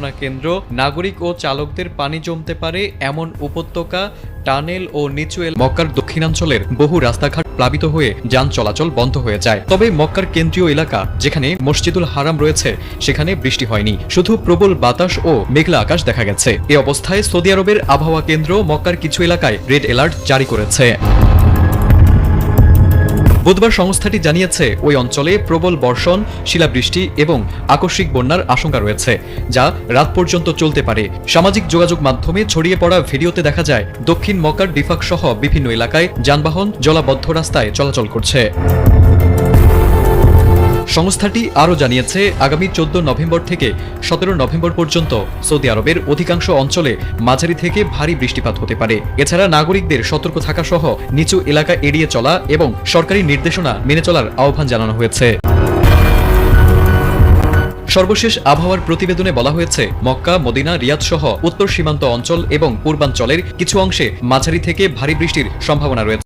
পরিকল্পনা কেন্দ্র নাগরিক ও চালকদের পানি জমতে পারে এমন উপত্যকা, টানেল ও নিচু মক্কার দক্ষিণাঞ্চলের বহু রাস্তাঘাট প্লাবিত হয়ে যান চলাচল বন্ধ হয়ে যায়। তবে মক্কার কেন্দ্রীয় এলাকা, যেখানে মসজিদুল হারাম রয়েছে, সেখানে বৃষ্টি হয়নি। শুধু প্রবল বাতাস ও মেঘলা আকাশ দেখা গেছে। এ অবস্থায় সৌদি আরবের আবহাওয়া কেন্দ্র মক্কার কিছু এলাকায় রেড অ্যালার্ট জারি করেছে। বুধবার সংস্থাটি জানিয়েছে, ওই অঞ্চলে প্রবল বর্ষণ, শিলাবৃষ্টি এবং আকস্মিক বন্যার আশঙ্কা রয়েছে, যা রাত পর্যন্ত চলতে পারে। সামাজিক যোগাযোগ মাধ্যমে ছড়িয়ে পড়া ভিডিওতে দেখা যায়, দক্ষিণ মকার ডিফাক সহ বিভিন্ন এলাকায় যানবাহন জলাবদ্ধ রাস্তায় চলাচল করছে। সংস্থাটি আরও জানিয়েছে, আগামী চোদ্দ নভেম্বর থেকে সতেরো নভেম্বর পর্যন্ত সৌদি আরবের অধিকাংশ অঞ্চলে মাঝারি থেকে ভারী বৃষ্টিপাত হতে পারে। এছাড়া নাগরিকদের সতর্ক থাকা সহ নিচু এলাকা এড়িয়ে চলা এবং সরকারি নির্দেশনা মেনে চলার আহ্বান জানানো হয়েছে। সর্বশেষ আবহাওয়ার প্রতিবেদনে বলা হয়েছে, মক্কা, মদিনা, রিয়াদ সহ উত্তর সীমান্ত অঞ্চল এবং পূর্বাঞ্চলের কিছু অংশে মাঝারি থেকে ভারী বৃষ্টির সম্ভাবনা রয়েছে।